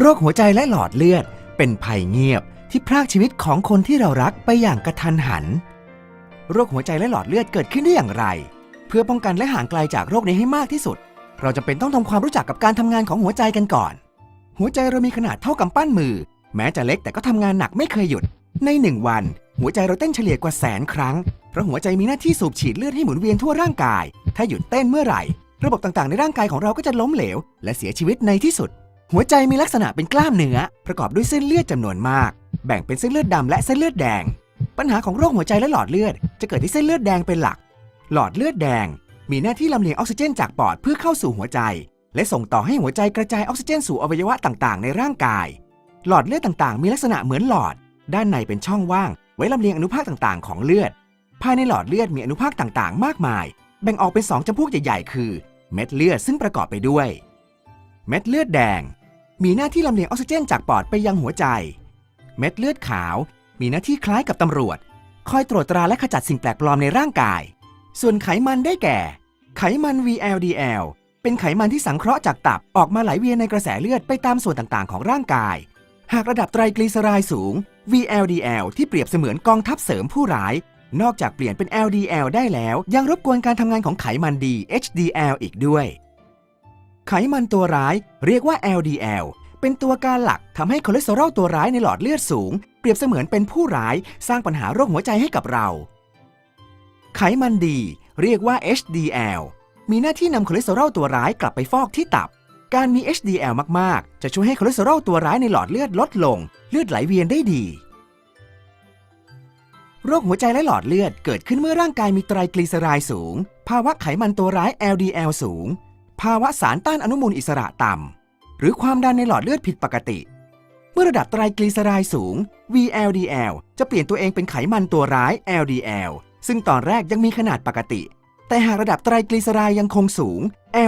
โรคหัวใจและหลอดเลือด เป็นภัยเงียบที่พรากชีวิตของคนที่เรารักไปอย่างกระทันหัน โรคหัวใจและหลอดเลือดเกิดขึ้นได้อย่างไร เพื่อป้องกันและห่างไกลจากโรคนี้ให้มากที่สุด เราจำเป็นต้องทำความรู้จักกับการทำงานของหัวใจกันก่อน หัวใจเรามีขนาดเท่ากำปั้นมือ แม้จะเล็กแต่ก็ทำงานหนักไม่เคยหยุด ในหนึ่งวัน หัวใจเราเต้นเฉลี่ยกว่าแสนครั้งเพราะหัวใจมีหน้าที่สูบฉีดเลือดให้หมุนเวียนทั่วร่างกาย ถ้าหยุดเต้นเมื่อไหร่ ระบบต่างๆ ในร่างกายของเราก็จะล้มเหลว และเสียชีวิตในที่สุด หัวใจมีลักษณะเป็นกล้ามเนื้อ ประกอบด้วยเส้นเลือดจำนวนมาก แบ่งเป็นเส้นเลือดดำและเส้นเลือดแดง ปัญหาของโรคหัวใจและหลอดเลือด จะเกิดที่เส้นเลือดแดงเป็นหลัก หลอดเลือดแดง มีหน้าที่ลำเลียงออกซิเจนจากปอดเพื่อเข้าสู่หัวใจ และส่งต่อให้หัวใจกระจายออกซิเจนสู่อวัยวะต่างๆ ในร่างกาย หลอดเลือดต่างๆ มีลักษณะเหมือนหลอด ด้านในเป็นช่องว่าง ไว้ลำเลียงอนุภาคต่างๆ ของเลือด ภายในหลอดเลือดมีอนุภาคต่างๆ มากมาย แบ่งออกเป็นสองจำพวกใหญ่ๆ คือ เม็ดเลือดซึ่งประกอบไปด้วย เม็ดเลือดแดง มีหน้าที่ลำเลียงออกซิเจนจากปอดไปยังหัวใจ เม็ดเลือดขาว มีหน้าที่คล้ายกับตำรวจ คอยตรวจตราและขจัดสิ่งแปลกปลอมในร่างกาย ส่วนไขมันได้แก่ ไขมัน VLDL เป็นไขมันที่สังเคราะห์จากตับออกมาไหลเวียนในกระแสเลือดไปตามส่วนต่างๆ ของร่างกาย หากระดับไตรกลีเซอไรด์สูง VLDL ที่เปรียบเสมือนกองทัพเสริมผู้ร้าย นอกจากเปลี่ยนเป็น LDL ได้แล้ว ยังรบกวนการทำงานของไขมันดี HDL อีกด้วย ไขมันตัวร้ายเรียกว่า LDL เป็นตัวการหลักทำให้คอเลสเตอรอลตัวร้ายในหลอดเลือดสูง เปรียบเสมือนเป็นผู้ร้ายสร้างปัญหาโรคหัวใจให้กับเรา ไขมันดีเรียกว่า HDL มีหน้าที่นำคอเลสเตอรอลตัวร้ายกลับไปฟอกที่ตับ การมี HDL มาก ๆ จะช่วยให้คอเลสเตอรอลตัวร้ายในหลอดเลือดลดลง เลือดไหลเวียนได้ดี โรคหัวใจและหลอดเลือดเกิดขึ้นเมื่อร่างกายมีไตรกลีเซอไรด์สูง ภาวะไขมันตัวร้าย LDL สูง ภาวะสารต้านอนุมูลอิสระต่ำ หรือความดันในหลอดเลือดผิดปกติ เมื่อระดับไตรกลีเซอไรด์สูง VLDL จะเปลี่ยนตัวเองเป็นไขมันตัวร้าย LDL ซึ่งตอนแรกยังมีขนาดปกติ แต่หากระดับไตรกลีเซอไรด์ยังคงสูง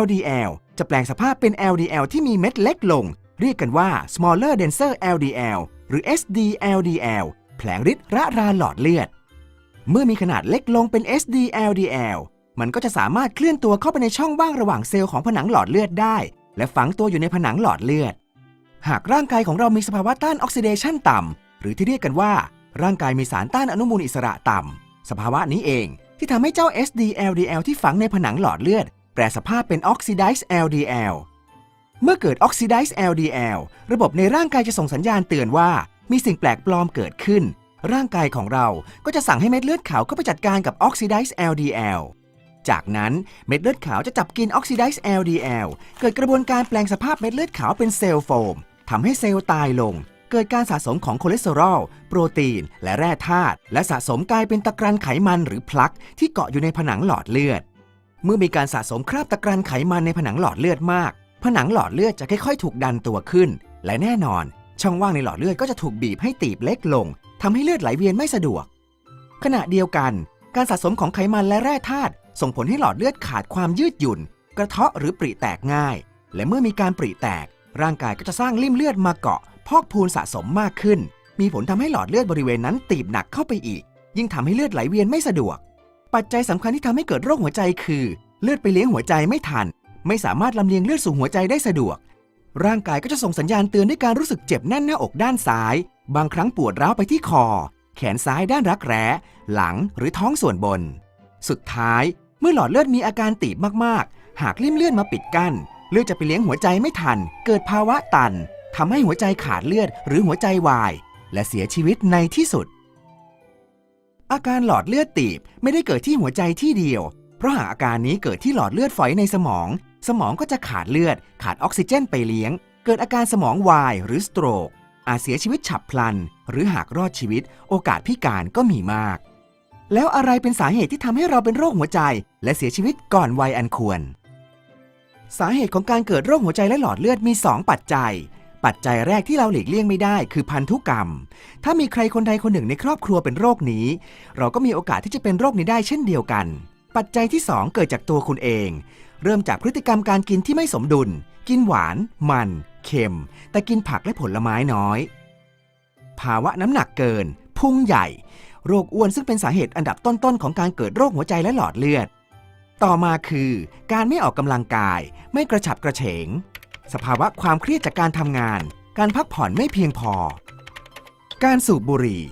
LDL จะแปลงสภาพเป็น LDL ที่มีเม็ดเล็กลง เรียกกันว่า smaller denser LDL หรือ SDLDL แผลงฤทธิ์ระรานหลอดเลือด เมื่อมีขนาดเล็กลงเป็น SDLDL มันก็จะสามารถเคลื่อนตัวเข้าไปในช่องว่างระหว่างเซลล์ของผนังหลอดเลือดได้ และฝังตัวอยู่ในผนังหลอดเลือด หากร่างกายของเรามีสภาวะต้านออกซิเดชันต่ำ หรือที่เรียกกันว่า ร่างกายมีสารต้านอนุมูลอิสระต่ำ สภาวะนี้เองที่ทำให้เจ้า SDLDL ที่ฝังในผนังหลอดเลือด แปรสภาพเป็น Oxidized LDL เมื่อเกิด Oxidized LDL ระบบในร่างกายจะส่งสัญญาณเตือนว่า มีสิ่งแปลกปลอมเกิดขึ้น ร่างกายของเราก็จะสั่งให้เม็ดเลือดขาวเข้าไปจัดการกับ Oxidized LDL จากนั้นเม็ดเลือดขาวจะจับกิน Oxidized LDL เกิดกระบวนการแปลงสภาพเม็ดเลือดขาวเป็นเซลล์โฟมทำให้เซลล์ตายลง เกิดการสะสมของคอเลสเตอรอล โปรตีน และแร่ธาตุ และสะสมกลายเป็นตะกรันไขมันหรือพลักที่เกาะอยู่ในผนังหลอดเลือด เมื่อมีการสะสมคราบตะกรันไขมันในผนังหลอดเลือดมาก ผนังหลอดเลือดจะค่อยๆ ถูกดันตัวขึ้น และแน่นอน ช่องว่างในหลอดเลือดก็จะถูกบีบให้ตีบเล็กลงทำให้เลือดไหลเวียนไม่สะดวก ขณะเดียวกัน การสะสมของไขมันและแร่ธาตุ ส่งผลให้หลอดเลือดขาดความยืดหยุ่น กระเทาะหรือปริแตกง่าย และเมื่อมีการปริแตก ร่างกายก็จะสร้างริ่มเลือดมาเกาะ พอกพูนสะสมมากขึ้น มีผลทำให้หลอดเลือดบริเวณนั้นตีบหนักเข้าไปอีก ยิ่งทำให้เลือดไหลเวียนไม่สะดวก ปัจจัยสำคัญที่ทำให้เกิดโรคหัวใจคือ เลือดไปเลี้ยงหัวใจไม่ทัน ไม่สามารถลำเลียงเลือดสู่หัวใจได้สะดวก ร่างกายก็จะส่งสัญญาณเตือนด้วยการรู้สึกเจ็บแน่นหน้าอกด้านซ้าย บางครั้งปวดร้าวไปที่คอ แขนซ้ายด้านรักแร้ หลังหรือท้องส่วนบน สุดท้ายเมื่อหลอดเลือดมีอาการตีบมากๆ หากริ่มเลือดมาปิดกั้น เลือดจะไปเลี้ยงหัวใจไม่ทัน เกิดภาวะตันทำให้หัวใจขาดเลือดหรือหัวใจวาย และเสียชีวิตในที่สุด อาการหลอดเลือดตีบไม่ได้เกิดที่หัวใจที่เดียว เพราะหากอาการนี้เกิดที่หลอดเลือดฝอยในสมอง สมองก็จะขาดเลือด ขาดออกซิเจนไปเลี้ยง เกิดอาการสมองวายหรือสโตรกอาจเสียชีวิตฉับพลัน หรือหากรอดชีวิต โอกาสพิการก็มีมาก แล้วอะไรเป็นสาเหตุที่ทำให้เราเป็นโรคหัวใจ และเสียชีวิตก่อนวัยอันควร สาเหตุของการเกิดโรคหัวใจและหลอดเลือดมี 2 ปัจจัย ปัจจัยแรกที่เราหลีกเลี่ยงไม่ได้คือพันธุกรรม ถ้ามีใครคนใดคนหนึ่งในครอบครัวเป็นโรคนี้ เราก็มีโอกาสที่จะเป็นโรคนี้ได้เช่นเดียวกัน ปัจจัยที่ 2 เกิดจากตัวคุณเอง เริ่มจากพฤติกรรมการกินที่ไม่สมดุล กินหวาน มัน เค็ม แต่กินผักและผลไม้น้อย ภาวะน้ำหนักเกิน พุงใหญ่ โรคอ้วนซึ่งเป็นสาเหตุอันดับต้นๆของการเกิดโรคหัวใจและหลอดเลือด ต่อมาคือ การไม่ออกกำลังกาย ไม่กระฉับกระเฉง สภาวะความเครียดจากการทำงาน การพักผ่อนไม่เพียงพอ การสูบบุหรี่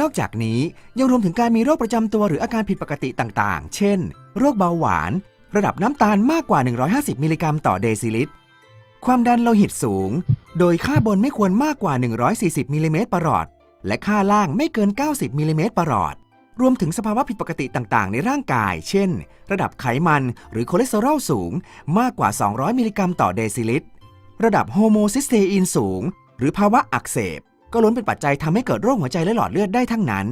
นอกจากนี้ยังรวมถึงการมีโรคประจำตัวหรืออาการผิดปกติต่างๆ เช่น โรคเบาหวาน ระดับน้ำตาลมากกว่า 150 มิลลิกรัมต่อเดซิลิตรความดันโลหิตสูง โดยค่าบนไม่ควรมากกว่า 140 มิลลิเมตรประหลอด และค่าล่างไม่เกิน 90มิลลิเมตรประหลอด รวมถึงสภาวะผิดปกติต่างๆ ในร่างกาย เช่น ระดับไขมันหรือคอเลสเตอรอลสูง มากกว่า 200 มิลลิกรัมต่อเดซิลิตร ระดับโฮโมซิสเตอีนสูง หรือภาวะอักเสบ ก็ล้วนเป็นปัจจัยทำให้เกิดโรคหัวใจและหลอดเลือดได้ทั้งนั้น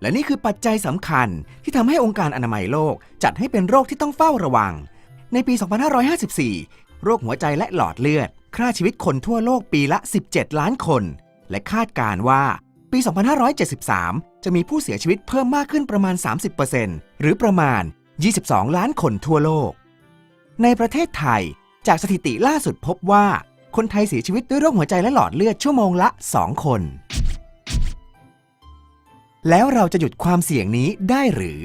และนี่คือปัจจัยสำคัญที่ทำให้องค์การอนามัยโลกจัดให้เป็นโรคที่ต้องเฝ้าระวัง ในปี 2554 โรคหัวใจและหลอดเลือดฆ่าชีวิตคนทั่วโลกปีละ 17 ล้านคน และคาดการ์ว่า ปี 2573 จะมีผู้เสียชีวิตเพิ่มมากขึ้นประมาณ 30%หรือประมาณ 22 ล้านคนทั่วโลก ในประเทศไทย จากสถิติล่าสุดพบว่า คนไทยเสียชีวิตด้วยโรคหัวใจและหลอดเลือดชั่วโมงละ 2 คน แล้วเราจะหยุดความเสี่ยงนี้ได้หรือ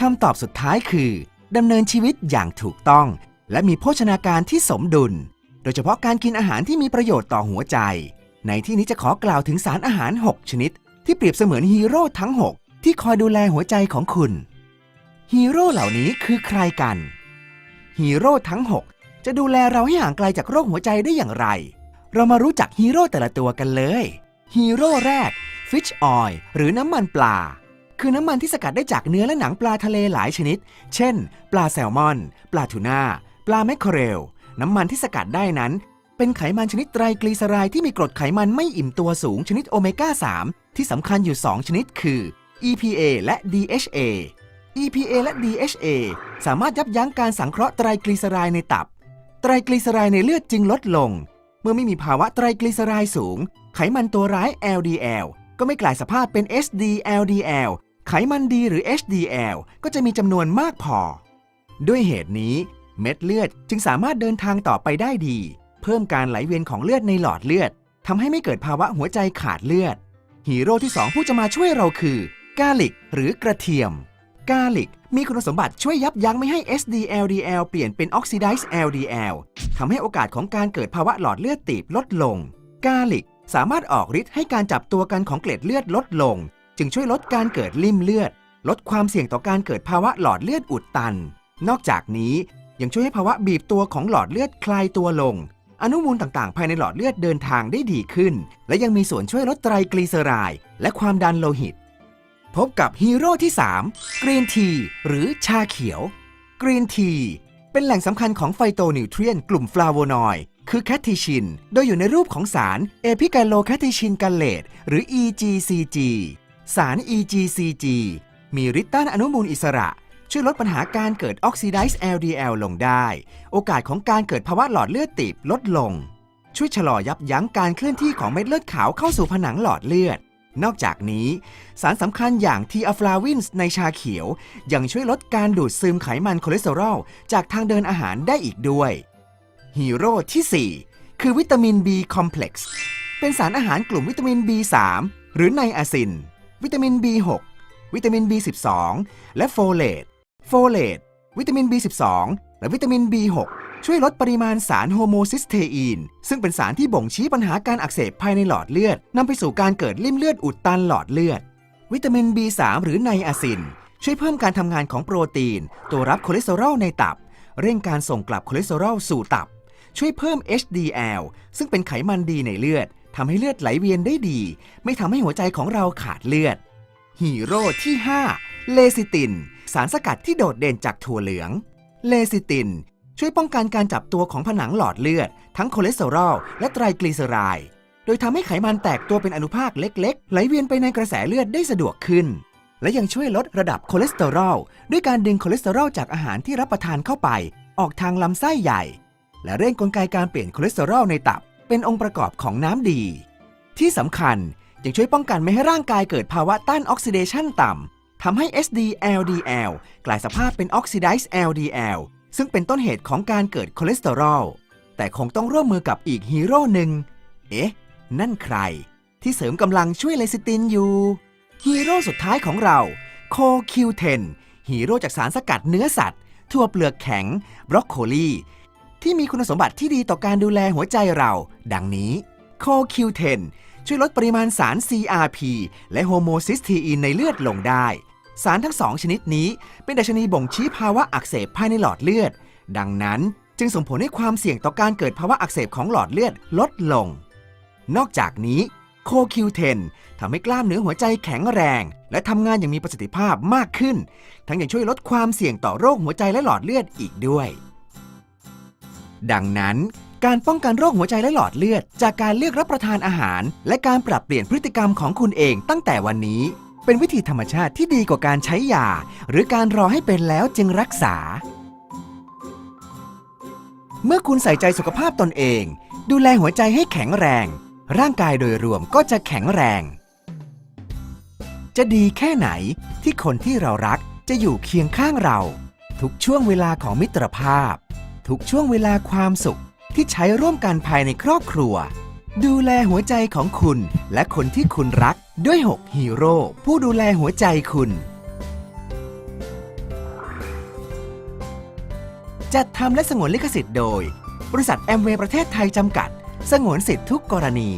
คำตอบสุดท้ายคือดำเนินชีวิตอย่างถูกต้อง และมีโภชนาการที่สมดุล โดยเฉพาะการกินอาหารที่มีประโยชน์ต่อหัวใจ ในที่นี้จะขอกล่าวถึงสารอาหาร 6 ชนิด ที่เปรียบเสมือนฮีโร่ทั้ง 6 ที่คอยดูแลหัวใจของคุณ ฮีโร่เหล่านี้คือใครกัน ฮีโร่ทั้ง 6 จะดูแลเราให้ห่างไกลจากโรคหัวใจได้อย่างไร เรามารู้จักฮีโร่แต่ละตัวกันเลย ฮีโร่แรก Fish Oil หรือน้ำมันปลา คือน้ำมันที่สกัดได้จากเนื้อและหนังปลาทะเลหลายชนิด เช่น ปลาแซลมอน ปลาทูน่า ปลาแมคเคอเรล น้ำมันที่สกัดได้นั้น เป็นไขมันชนิดไตรกลีเซอไรด์ที่มีกรดไขมันไม่อิ่มตัวสูงชนิดโอเมก้า 3 ที่สำคัญอยู่ 2 ชนิดคือ EPA และ DHA EPA และ DHA สามารถยับยั้งการสังเคราะห์ไตรกลีเซอไรด์ในตับ ไตรกลีเซอไรด์ในเลือดจึงลดลง เมื่อไม่มีภาวะไตรกลีเซอไรด์สูง ไขมันตัวร้าย LDL ก็ไม่กลายสภาพเป็น SDLDL ไขมันดีหรือ HDL ก็จะมีจำนวนมากพอ ด้วยเหตุนี้ เม็ดเลือดจึงสามารถเดินทางต่อไปได้ดี เพิ่มการไหลเวียนของเลือดในหลอดเลือดทำให้ไม่เกิดภาวะหัวใจขาดเลือด ฮีโร่ที่ 2 ผู้จะมาช่วยเราคือกาลิก หรือกระเทียม กาลิก มีคุณสมบัติช่วยยับยั้งไม่ให้ SDLDL เปลี่ยนเป็น Oxidized LDL ทำให้โอกาสของการเกิดภาวะหลอดเลือดตีบลดลง กาลิก สามารถออกฤทธิ์ให้การจับตัวกันของเกล็ดเลือดลดลง จึงช่วยลดการเกิดลิ่มเลือด ลดความเสี่ยงต่อการเกิดภาวะหลอดเลือดอุดตัน นอกจากนี้ยังช่วยให้ภาวะบีบตัวของหลอดเลือดคลายตัวลง อนุมูลต่างๆ ภายในหลอดเลือดเดินทางได้ดีขึ้น และยังมีส่วนช่วยลดไตรกลีเซอไรด์และความดันโลหิต พบกับฮีโร่ที่ 3 กรีนทีหรือชาเขียว กรีนทีเป็นแหล่งสำคัญของไฟโตนิวเทรียนกลุ่มฟลาโวนอยด์คือแคททิชิน โดยอยู่ในรูปของสารเอพิกาโลแคททิชินกัลเลตหรือ EGCG สาร EGCG มีฤทธิ์ต้านอนุมูลอิสระ ช่วยลดปัญหาการเกิด Oxidized LDL ลงได้ โอกาสของการเกิดภาวะหลอดเลือดตีบลดลง ช่วยชะลอยับยั้งการเคลื่อนที่ของเม็ดเลือดขาวเข้าสู่ผนังหลอดเลือด นอกจากนี้ สารสำคัญอย่างทีอะฟลาวินส์ในชาเขียว ยังช่วยลดการดูดซึมไขมันคอเลสเตอรอลจากทางเดินอาหารได้อีกด้วยฮีโร่ที่ 4 คือวิตามิน B คอมเพล็กซ์เป็นสารอาหารกลุ่มวิตามิน B3 หรือไนอาซิน วิตามิน B6 วิตามิน B12 และโฟเลต โฟเลต วิตามิน B12 และวิตามิน B6 ช่วยลดปริมาณสารโฮโมซิสเทอีน ซึ่งเป็นสารที่บ่งชี้ปัญหาการอักเสบภายในหลอดเลือดนำไปสู่การเกิดลิ่มเลือดอุดตันหลอดเลือด วิตามิน B3 หรือไนอาซิน ช่วยเพิ่มการทำงานของโปรตีน ตัวรับคอเลสเตอรอลในตับ เร่งการส่งกลับคอเลสเตอรอลสู่ตับ ช่วยเพิ่ม HDL ซึ่งเป็นไขมันดีในเลือดทำให้เลือดไหลเวียนได้ดี ไม่ทำให้หัวใจของเราขาดเลือดฮีโร่ที่ 5 เลซิติน สารสกัดที่โดดเด่นจากถั่วเหลือง เลซิติน ช่วยป้องกันการจับตัวของผนังหลอดเลือด ทั้งคอเลสเตอรอลและไตรกลีเซอไรด์โดยทำให้ไขมันแตกตัวเป็นอนุภาคเล็กๆ ไหลเวียนไปในกระแสเลือดได้สะดวกขึ้น และยังช่วยลดระดับคอเลสเตอรอลด้วยการดึงคอเลสเตอรอลจากอาหารที่รับประทานเข้าไป ออกทางลำไส้ใหญ่ และเร่งกลไกการเปลี่ยนคอเลสเตอรอลในตับ เป็นองค์ประกอบของน้ำดี ที่สำคัญยังช่วยป้องกันไม่ให้ร่างกายเกิดภาวะต้านออกซิเดชันต่ำ ทำให้ SD-LDL กลายสภาพเป็น Oxidized LDL ซึ่งเป็นต้นเหตุของการเกิดคอเลสเตอรอล แต่คงต้องร่วมมือกับอีกฮีโร่หนึ่ง เอ๊ะ นั่นใคร ที่เสริมกำลังช่วยเลซิตินอยู่ ฮีโร่สุดท้ายของเราโคคิวเทนฮีโร่จากสารสกัดเนื้อสัตว์ ทั่วเปลือกแข็ง บรอกโคลีที่มีคุณสมบัติที่ดีต่อการดูแลหัวใจเรา ดังนี้ CoQ10 ช่วยลดปริมาณสาร CRP และโฮโมซิสทีอินในเลือดลงได้ สารทั้งสองชนิดนี้เป็นดัชนีบ่งชี้ภาวะอักเสบภายในหลอดเลือด ดังนั้นจึงส่งผลให้ความเสี่ยงต่อการเกิดภาวะอักเสบของหลอดเลือดลดลง นอกจากนี้ CoQ10 ทำให้กล้ามเนื้อหัวใจแข็งแรง และทำงานอย่างมีประสิทธิภาพมากขึ้น ทั้งยังช่วยลดความเสี่ยงต่อโรคหัวใจและหลอดเลือดอีกด้วย ดังนั้น การป้องกันโรคหัวใจและหลอดเลือด จากการเลือกรับประทานอาหาร และการปรับเปลี่ยนพฤติกรรมของคุณเองตั้งแต่วันนี้ เป็นวิธีธรรมชาติที่ดีกว่าการใช้ยา หรือการรอให้เป็นแล้วจึงรักษา เมื่อคุณใส่ใจสุขภาพตนเอง ดูแลหัวใจให้แข็งแรง ร่างกายโดยรวมก็จะแข็งแรง จะดีแค่ไหนที่คนที่เรารักจะอยู่เคียงข้างเรา ทุกช่วงเวลาของมิตรภาพ ทุกช่วงเวลาความสุข ที่ใช้ร่วมกันภายในครอบครัว ดูแลหัวใจของคุณและคนที่คุณรักด้วย 6 ฮีโร่ผู้ดูแลหัวใจคุณ จัดทำและสงวนลิขสิทธิ์โดย บริษัทแอมเวย์ประเทศไทยจำกัด สงวนสิทธิ์ทุกกรณี